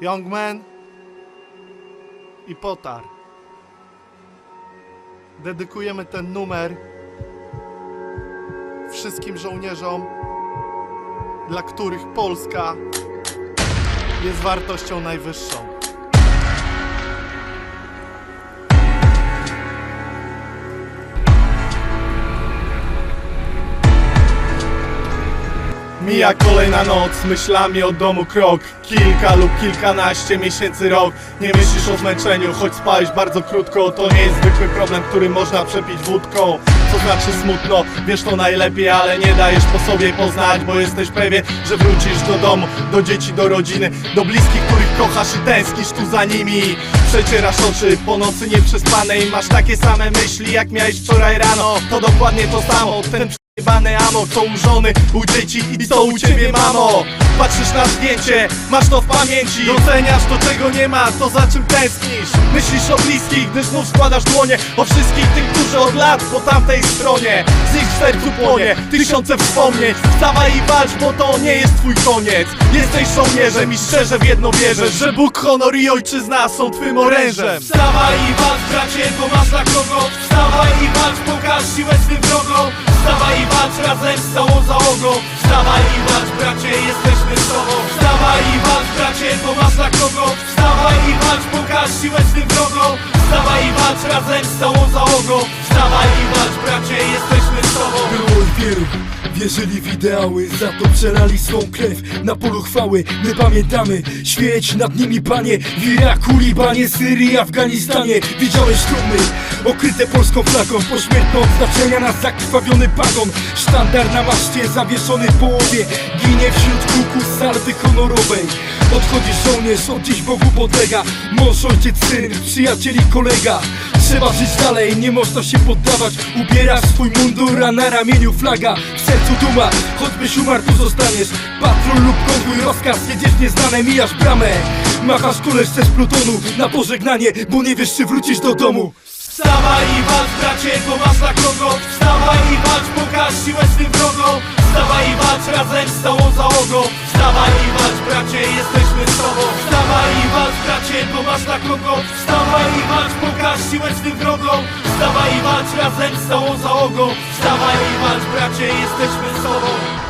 Youngman i Potar. Dedykujemy ten numer wszystkim żołnierzom, dla których Polska jest wartością najwyższą. Mija kolejna noc, myślami od domu krok. Kilka lub kilkanaście miesięcy rok. Nie myślisz o zmęczeniu, choć spałeś bardzo krótko. To nie jest zwykły problem, który można przepić wódką. Co znaczy smutno, wiesz to najlepiej Ale nie dajesz po sobie poznać, bo jesteś pewien Że wrócisz do domu, do dzieci, do rodziny Do bliskich, których kochasz i tęsknisz tu za nimi. Przecierasz oczy po nocy nieprzespane I masz takie same myśli, jak miałeś wczoraj rano. To dokładnie to samo, ten Jebane amo, co u żony, u dzieci i co u ciebie mamo. Patrzysz na zdjęcie, masz to w pamięci. Doceniasz to czego nie ma, to za czym tęsknisz. Myślisz o bliskich, gdy znów składasz dłonie. O wszystkich tych, którzy od lat po tamtej stronie. Z ich w sercu płonie, tysiące wspomnień. Wstawaj i walcz, bo to nie jest twój koniec. Jesteś żołnierzem i szczerze w jedno wierzysz Że Bóg, honor i ojczyzna są twym orężem. Wstawaj i walcz bracie, bo masz dla kogo. Wstawaj i walcz, pokaż siłę swym wrogom załogą Wstawaj i walcz bracie, jesteśmy z tobą. Wstawaj i walcz bracie, bo masz dla kogo. Wstawaj i walcz, pokaż siłę swym wrogom Wstawaj i walcz razem z całą załogą Wierzyli w ideały, za to przelali swą krew. Na polu chwały, my pamiętamy. Świeć nad nimi panie. W Iraku, Libanie, Syrii, Afganistanie. Widziałeś trumny okryte polską flagą. Pośmiertne odznaczenia na zakrwawiony pagon Sztandar na maszcie zawieszony w połowie. Ginie wśród kuku salwy honorowej. Odchodzi żołnierz, od dziś Bogu podlega. Mąż, ojciec, syn, przyjaciel i kolega Trzeba żyć dalej, nie można się poddawać. Ubierasz swój mundur, a na ramieniu flaga W sercu duma, choćbyś umarł tu zostaniesz. Patrol lub konwój, rozkaz, jedziesz nieznane, mijasz bramę. Machasz koleżce z plutonu na pożegnanie Bo nie wiesz czy wrócisz do domu. Wstawaj i walcz bracie, bo masz dla kogo. Wstawaj i walcz, pokaż siłę swym wrogom. Wstawaj i walcz razem z całą załogą Wstawaj i walcz bracie, jesteśmy z tobą. Wstawaj i walcz bracie, bo masz dla kogo. Wstawaj i walcz, swym wrogom Wstawaj i walcz razem z całą załogą Wstawaj i walcz bracie, jesteśmy z tobą